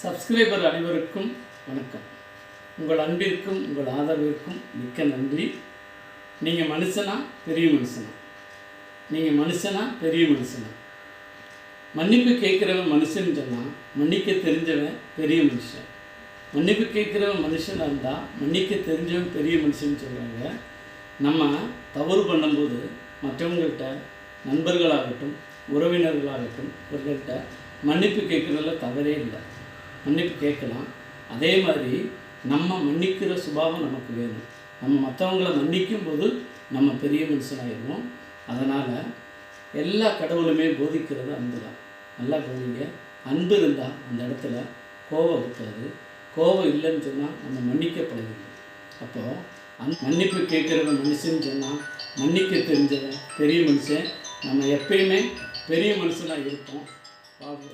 Subscriber அனைவருக்கும் வணக்கம். உங்கள் அன்பிற்கும் உங்கள் ஆதரவிற்கும் மிக்க நன்றி. நீங்கள் மனுஷனா பெரிய மனுஷனா? நீங்கள் மனுஷனா பெரிய மனுஷனா? மன்னிப்பு கேட்குறவன் மனுஷன் சொன்னால் மன்னிக்க தெரிஞ்சவன் பெரிய மனுஷன். மன்னிப்பு கேட்குறவன் மனுஷனாக இருந்தால் மன்னிக்க தெரிஞ்சவன் பெரிய மனுஷன் சொல்கிறாங்க நம்ம தவறு பண்ணும்போது மற்றவங்கள்ட்ட நண்பர்களாகட்டும் உறவினர்களாகட்டும் இவர்கள்ட்ட மன்னிப்பு கேட்குறதுல தவறே இல்லை. மன்னிப்பு கேட்கலாம். அதே மாதிரி நம்ம மன்னிக்கிற சுபாவம் நமக்கு வேணும். நம்ம மற்றவங்கள மன்னிக்கும் போது நம்ம பெரிய மனுஷனாகிடுவோம் அதனால் எல்லா கடவுளுமே போதிக்கிறது அன்பு தான் நல்லா கவனிங்க. அன்பு இருந்தால் அந்த இடத்துல கோபம் இருக்காது. கோபம் இல்லைன்னு சொன்னால் நம்ம மன்னிக்க பழகிடும் அப்போது அந் மன்னிப்பு கேட்குறவன் மனுஷன் சொன்னால் மன்னிக்க தெரிஞ்சவன் பெரிய மனுஷன். நம்ம எப்பயுமே பெரிய மனுஷனாக இருப்போம். வாழ்க்கை